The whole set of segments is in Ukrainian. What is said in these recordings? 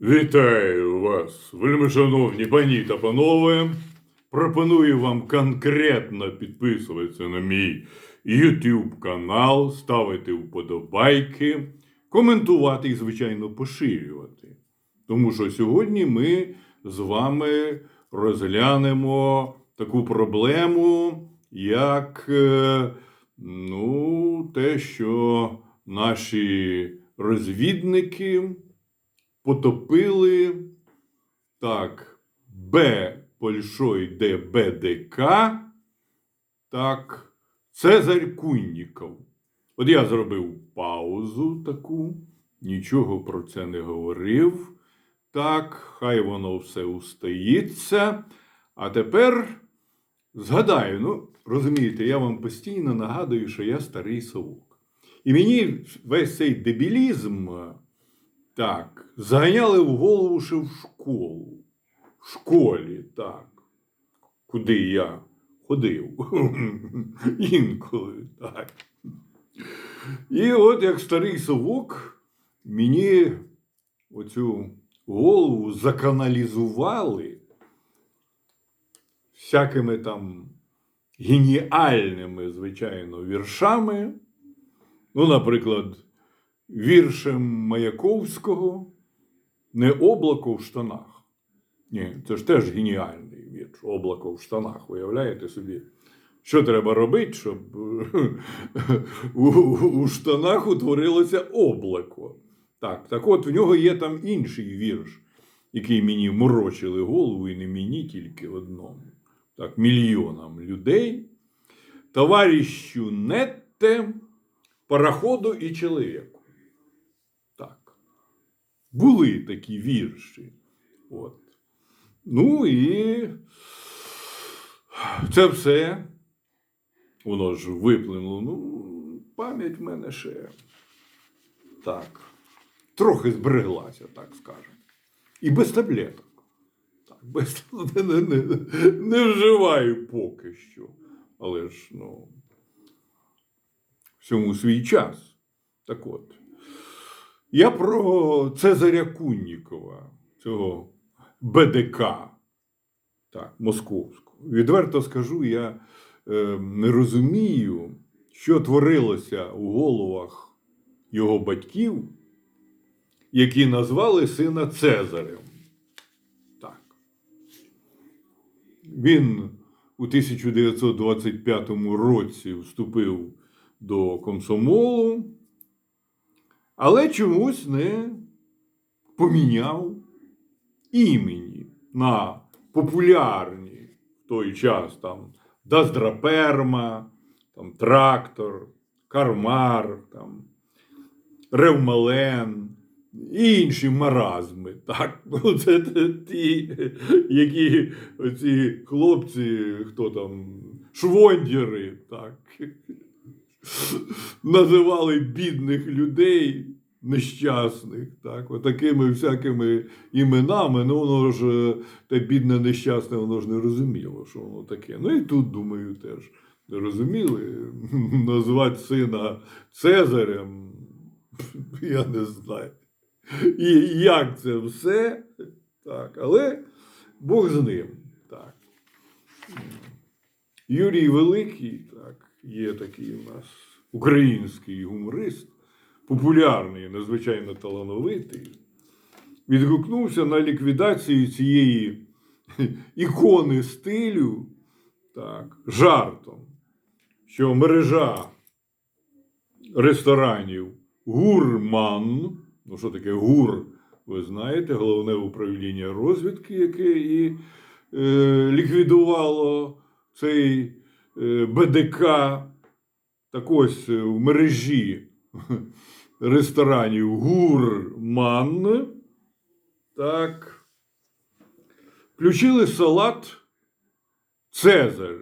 Вітаю вас, вельмишановні пані та панове. Пропоную вам конкретно підписуватися на мій YouTube канал, ставити вподобайки, коментувати і, звичайно, поширювати. Тому що сьогодні ми з вами розглянемо таку проблему, як е, ну, те, що наші розвідники потопили так, Б Большой Д БДК, так, Цезарь Кунніков. От я зробив паузу таку, нічого про це не говорив. Так, хай воно все устається. А тепер згадаю, ну, розумієте, я вам постійно нагадую, що я старий совок. І мені весь цей дебілізм. Так, заганяли в голову ще в школу. В школі, так. Куди я ходив. Інколи, так. І от як старий совок, мені оцю голову заканалізували всякими там геніальними, звичайно, віршами. Ну, наприклад, віршем Маяковського не облако в штанах. Ні, це ж теж геніальний вірш. Облако в штанах. Уявляєте собі, що треба робити, щоб у, штанах утворилося облако. Так, так от в нього є там інший вірш, який мені морочили голову, і не мені тільки одному. Так, мільйонам людей. Товарищу Нетте, пароходу і чоловіку. Були такі вірші. От. Ну і це все. Воно ж виплинуло. Ну, пам'ять в мене ще. Так. Трохи збереглася, так скажемо. І без таблеток. Так, без, не, не, не, не вживаю поки що. Але ж, ну, всьому свій час. Так от. Я про Цезаря Куннікова, цього БДК, так, московського. Відверто скажу, я е, не розумію, що творилося у головах його батьків, які назвали сина Цезарем. Так. Він у 1925 році вступив до комсомолу, але чомусь не поміняв імені на популярні в той час там Даздраперма, там Трактор, Кармар, там, Ревмален і інші маразми. Так? Ну, це, ті, які оці хлопці, хто там, швондіри, так, називали бідних людей нещасних, так, отакими всякими іменами, ну воно ж е, те бідне нещасне, воно ж не розуміло, що воно таке. Ну і тут, думаю, теж розуміли. Назвати сина Цезарем, я не знаю. І як це все, так, але Бог з ним. Так. Юрій Великий, так, є такий у нас український гуморист, популярний, надзвичайно талановитий, відгукнувся на ліквідацію цієї ікони стилю так, жартом, що мережа ресторанів Гурман, ну що таке гур, ви знаєте, головне управління розвідки, яке і е, ліквідувало цей БДК. Так ось е, в мережі ресторанів Гурман. Так. Включили салат Цезар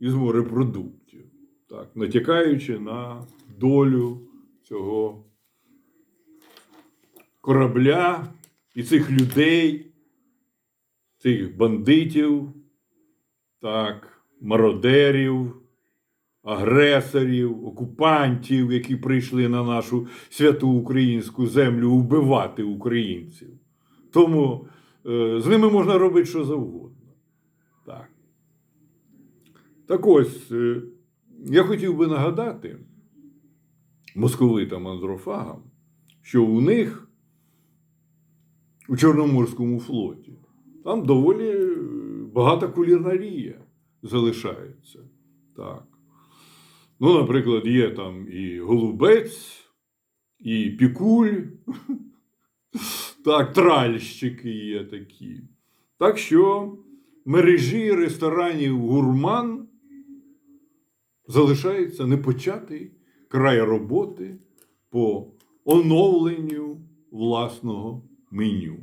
із морепродуктів, так, натякаючи на долю цього корабля і цих людей, цих бандитів, так, мародерів, агресорів, окупантів, які прийшли на нашу святу українську землю вбивати українців. Тому е, з ними можна робити що завгодно. Так. Так ось, е, я хотів би нагадати московитам андрофагам, що у них у Чорноморському флоті там доволі е, багата кулінарія залишається. Так. Ну, наприклад, є там і голубець, і пікуль, так, тральщики є такі. Так що мережі ресторанів гурман залишається непочатий край роботи по оновленню власного меню.